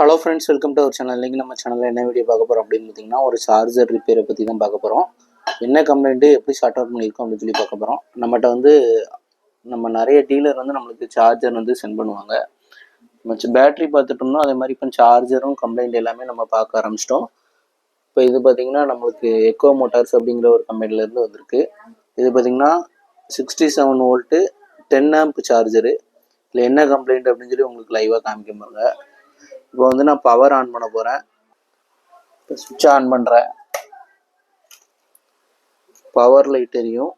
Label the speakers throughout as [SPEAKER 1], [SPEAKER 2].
[SPEAKER 1] Hello friends welcome to our channel இன்றைக்கி நம்ம சேனலில் என்ன வீடியோ பார்க்க போகிறோம் அப்படின்னு பார்த்தீங்கன்னா ஒரு சார்ஜர் ரிப்பேரை பற்றி தான் பார்க்க போகிறோம் என்ன கம்ப்ளைண்ட்டு எப்படி ஷார்ட் அவுட் பண்ணியிருக்கோம் அப்படின்னு சொல்லி பார்க்க போகிறோம் நம்மகிட்ட வந்து நம்ம நிறைய டீலர் வந்து நம்மளுக்கு சார்ஜர் வந்து சென்ட் பண்ணுவாங்க. மச்ச பேட்டரி பார்த்துட்டோம்னா அதே மாதிரி இப்போ சார்ஜரும் கம்ப்ளைண்ட் எல்லாமே நம்ம பார்க்க ஆரம்பிச்சிட்டோம். இப்போ இது பார்த்திங்கன்னா நம்மளுக்கு எக்கோ மோட்டார்ஸ் அப்படிங்கிற ஒரு கம்பெனிலேருந்து வந்திருக்கு. இது பார்த்திங்கன்னா sixty seven volt ten amp charger இதில் என்ன கம்ப்ளைண்ட் அப்படின்னு சொல்லி உங்களுக்கு லைவாக காமிக்க பாருங்க இப்போ வந்து நான் பவர் ஆன் பண்ண போகிறேன் இப்போ சுவிட்ச் ஆன் பண்ணுறேன் பவர் லைட் எரியும்.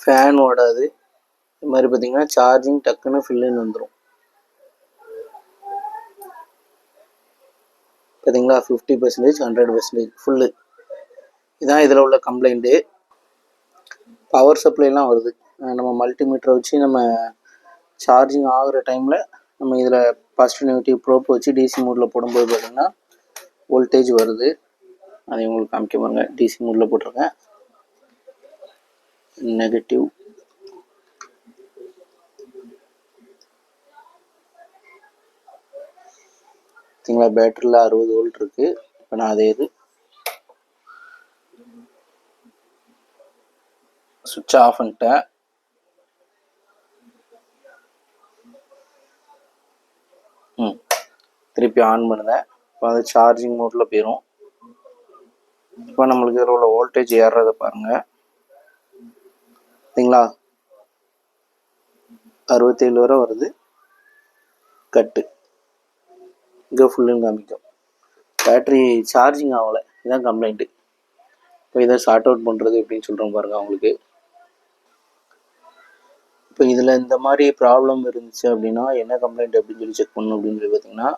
[SPEAKER 1] ஃபேன் ஓடாது. இது மாதிரி பார்த்தீங்கன்னா சார்ஜிங் டக்குன்னு ஃபில்லுன்னு வந்துடும் பார்த்தீங்களா? Fifty percentage hundred percentage full இதான் இதில் உள்ள கம்ப்ளைண்ட்டு பவர் சப்ளைலாம் வருது. நம்ம மல்டிமீட்டரை வச்சு நம்ம சார்ஜிங் ஆகிற டைமில் நம்ம இதில் பாசிட்டிவ் நெகட்டிவ் ப்ரோப் வச்சு டிசி மூடில் போடும்போது பார்த்திங்கன்னா வோல்டேஜ் வருது. அதை உங்களுக்கு காமிக்க பாருங்கள் டிசி மூடில் போட்டிருக்கேன். நெகட்டிவ் பார்த்தீங்களா பேட்டரியில் அறுபது வோல்ட் இருக்குது இப்போ நான் அதே இது சுவிட்ச் ஆஃப் பண்ணிட்டேன். ம். திருப்பி ஆன் பண்ணுதேன். இப்போ அது சார்ஜிங் மோட்டில் போயிடும் இப்போ நம்மளுக்கு இதில் உள்ள வோல்டேஜ் ஏறுறத பாருங்கள் சரிங்களா? அறுபத்தேழு வரை வருது. கட்டு. இங்கே ஃபுல்லுன்னு காமிக்கும். பேட்ரி சார்ஜிங் ஆகலை. இதுதான் கம்ப்ளைண்ட்டு இப்போ இதை ஷார்ட் அவுட் பண்ணுறது எப்படின்னு சொல்கிறோம் பாருங்கள் அவங்களுக்கு. இப்போ இதில் இந்த மாதிரி ப்ராப்ளம் இருந்துச்சு அப்படின்னா என்ன கம்ப்ளைண்ட் அப்படின்னு சொல்லி செக் பண்ணணும் அப்படின்னு சொல்லி பார்த்தீங்கன்னா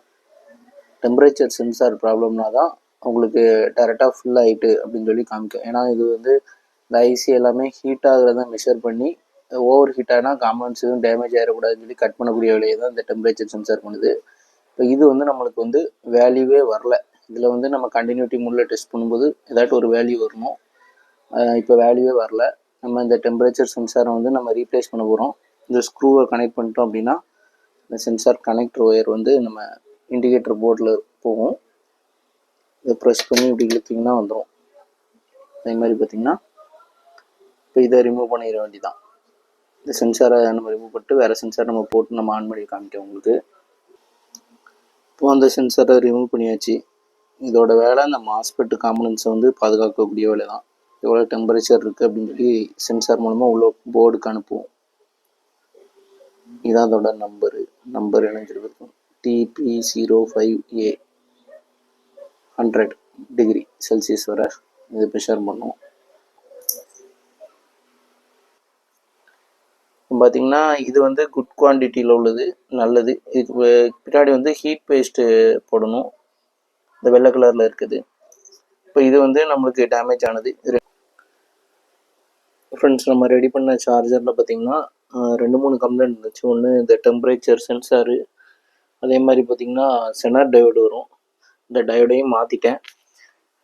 [SPEAKER 1] டெம்பரேச்சர் சென்சார் ப்ராப்ளம்னா தான் உங்களுக்கு டேரெக்டாக ஃபுல் ஆகிட்டு அப்படின்னு சொல்லி காமிக்கும். ஏன்னா இது வந்து இந்த ஐசி எல்லாமே ஹீட் ஆகிறத மெஷர் பண்ணி ஓவர் ஹீட் ஆனால் காம்பவுண்ட்ஸ் எதுவும் டேமேஜ் ஆகிடக்கூடாதுன்னு சொல்லி கட் பண்ணக்கூடிய வேலையை தான் இந்த டெம்பரேச்சர் சென்சார் பண்ணுது. இப்போ இது வந்து நம்மளுக்கு வந்து வேல்யூவே வரல. இதில் வந்து நம்ம கண்டினியூட்டி முள்ள டெஸ்ட் பண்ணும்போது ஏதாட்டும் ஒரு வேல்யூ வரணும் இப்போ வேல்யூவே வரல. நம்ம இந்த டெம்பரேச்சர் சென்சாரை வந்து நம்ம ரீப்ளேஸ் பண்ண போகிறோம் இந்த ஸ்க்ரூவை கனெக்ட் பண்ணிட்டோம் அப்படின்னா இந்த சென்சார் கனெக்டர் ஒயர் வந்து நம்ம இண்டிகேட்டர் போர்டில் போகும். இதை ப்ரெஸ் பண்ணி இப்படி இழுத்திங்கன்னா வந்துடும் அதே மாதிரி பார்த்திங்கன்னா இப்போ இதை ரிமூவ் பண்ணிட வேண்டிதான் இந்த சென்சாரை நம்ம ரிமூவ் பண்ணிட்டு வேறு சென்சார் நம்ம போட்டு நம்ம ஆன் பண்ணி காமிக்கோம் உங்களுக்கு. இப்போ அந்த சென்சாரை ரிமூவ் பண்ணியாச்சு. இதோட வேலை அந்த மாஸ்பெட்டு காம்பனன்ஸை வந்து பாதுகாக்கக்கூடிய வேலை தான் எவ்வளோ டெம்பரேச்சர் இருக்குது அப்படின்னு சொல்லி சென்சார் மூலமாக உள்ள போர்டுக்கு அனுப்புவோம். இதான் அதோட number number இணைஞ்சிருக்கும் DP zero five A hundred degree Celsius வர இது மெஷர் பண்ணுவோம். பார்த்தீங்கன்னா இது வந்து குட் குவான்டிட்டியில் உள்ளது நல்லது. இதுக்கு பின்னாடி வந்து ஹீட் பேஸ்ட்டு போடணும். இந்த வெள்ளை கலரில் இருக்குது. இப்போ இது வந்து நம்மளுக்கு டேமேஜ் ஆனது. ஃப்ரெண்ட்ஸ் நம்ம ரெடி பண்ண சார்ஜரில் பார்த்தீங்கன்னா ரெண்டு மூணு கம்ப்ளைண்ட் இருந்துச்சு. ஒன்று இந்த டெம்பரேச்சர் சென்சாரு அதே மாதிரி பார்த்தீங்கன்னா செனார் டயோடு வரும். இந்த டயோடையும் மாற்றிட்டேன்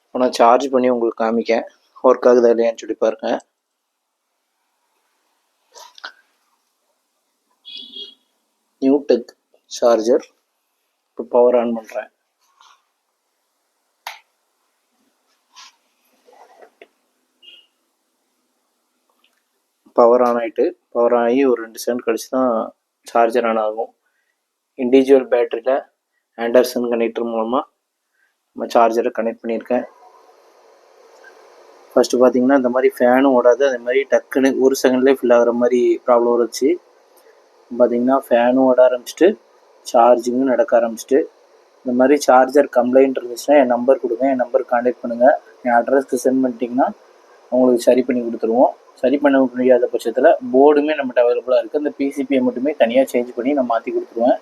[SPEAKER 1] இப்போ நான் சார்ஜ் பண்ணி உங்களுக்கு காமிக்கேன். ஒர்க் ஆகுதா இல்லையான்னு சொல்லி பாருங்க. நியூ டெக் சார்ஜர் இப்போ பவர் ஆன் பண்ணுறேன் பவர் ஆன் ஆகிட்டு பவர் ஆகி ஒரு ரெண்டு செகண்ட் கழிச்சு தான் சார்ஜர் ஆன் ஆகும். இண்டிவிஜுவல் பேட்டரியில் ஆண்டர்சன் கனெக்டர் மூலமாக நம்ம சார்ஜரை கனெக்ட் பண்ணியிருக்கேன். ஃபஸ்ட்டு பார்த்தீங்கன்னா இந்த மாதிரி ஃபேனும் ஓடாது. அதே மாதிரி டக்குன்னு ஒரு செகண்ட்லேயே ஃபில் ஆகிற மாதிரி ப்ராப்ளம் வந்துச்சு பார்த்தீங்கன்னா ஃபேனும் ஓட ஆரம்பிச்சிட்டு சார்ஜிங்கும் நடக்க ஆரம்பிச்சிட்டு இந்த மாதிரி சார்ஜர் கம்ப்ளைண்ட் இருந்துச்சுன்னா என் நம்பர் கொடுங்க. என் நம்பர் காண்டாக்ட் பண்ணுங்கள் என் அட்ரஸ்க்கு சென்ட் பண்ணிட்டீங்கன்னா உங்களுக்கு சரி பண்ணி கொடுத்துருவோம். சரி பண்ண முடியாத பட்சத்தில் போர்டுமே நம்மகிட்ட அவைலபிளாக இருக்குது அந்த பிசிபியை மட்டுமே தனியாக சேஞ்ச் பண்ணி நான் மாற்றி கொடுத்துருவேன்.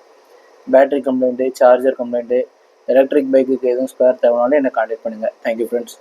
[SPEAKER 1] Battery complaint charger complaint electric பைக்குக்கு எதுவும் ஸ்பேர் தேவைனாலும் என்னை காண்டாக்ட் பண்ணுங்கள் தேங்க்யூ ஃப்ரெண்ட்ஸ்